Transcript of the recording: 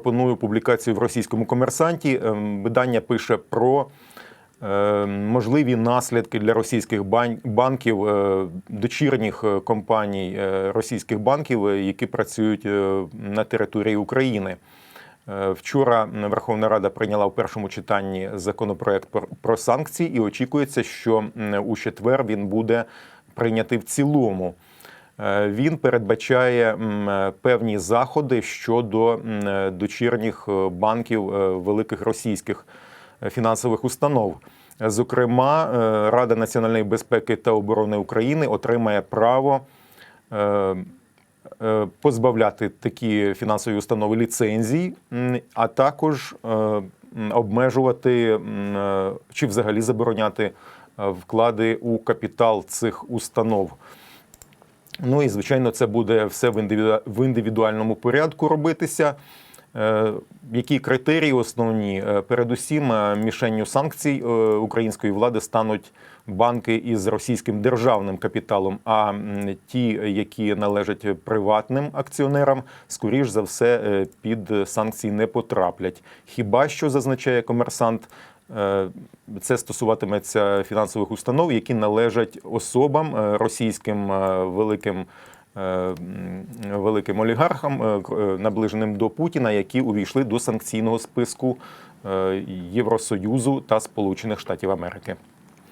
пропоную публікацію в російському комерсанті. Ем, Видання пише про е, можливі наслідки для російських банків, е, дочірніх е, компаній е, російських банків, які працюють на території України. Вчора Верховна Рада прийняла в першому читанні законопроект про- про санкції, і очікується, що у четвер він буде прийнятий в цілому. Е, Він передбачає е, певні заходи щодо е, дочірніх банків великих російських фінансових установ. Зокрема, Рада національної безпеки та оборони України отримає право позбавляти такі фінансові установи ліцензій, а також обмежувати чи взагалі забороняти вклади у капітал цих установ. Ну і звичайно, це буде все в індивіду- в індивідуальному порядку робитися. Е, Які критерії основні? Е, Передусім, е, мішенню санкцій української влади стануть банки із російським державним капіталом. А ті, які належать приватним акціонерам, скоріш за все під санкції не потраплять. Хіба що зазначає комерсант, Це стосуватиметься фінансових установ, які належать особам е, російським е, великим. е, Великим олігархам, е, е, наближеним до Путіна, які увійшли до санкційного списку е, Євросоюзу та Сполучених Штатів Америки.